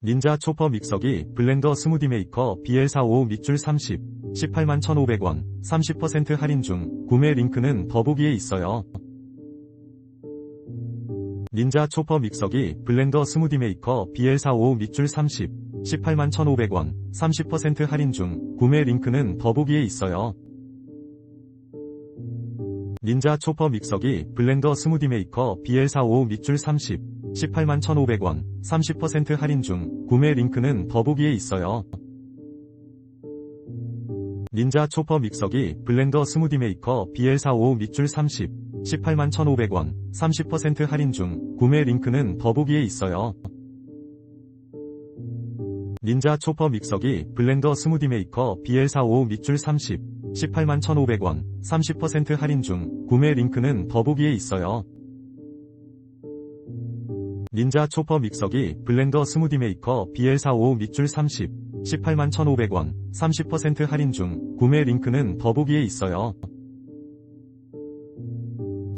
닌자 초퍼 믹서기 블렌더 스무디 메이커 BL45 밑줄 30 18만 1,500원 30% 할인 중 구매 링크는 더보기에 있어요. 닌자 초퍼 믹서기 블렌더 스무디 메이커 BL45 밑줄 30 18만 1,500원 30% 할인 중 구매 링크는 더보기에 있어요. 닌자 초퍼 믹서기 블렌더 스무디 메이커 BL45 밑줄 30 18만 1,500원 30% 할인 중 구매 링크는 더보기에 있어요. 닌자 초퍼 믹서기 블렌더 스무디 메이커 BL45 밑줄 30 18만 1,500원 30% 할인 중 구매 링크는 더보기에 있어요. 닌자 초퍼 믹서기 블렌더 스무디 메이커 BL45 밑줄 30 18만 1,500원 30% 할인 중 구매 링크는 더보기에 있어요. 닌자 초퍼 믹서기 블렌더 스무디 메이커 BL45 밑줄 30 18만 1,500원 30% 할인 중 구매 링크는 더보기에 있어요.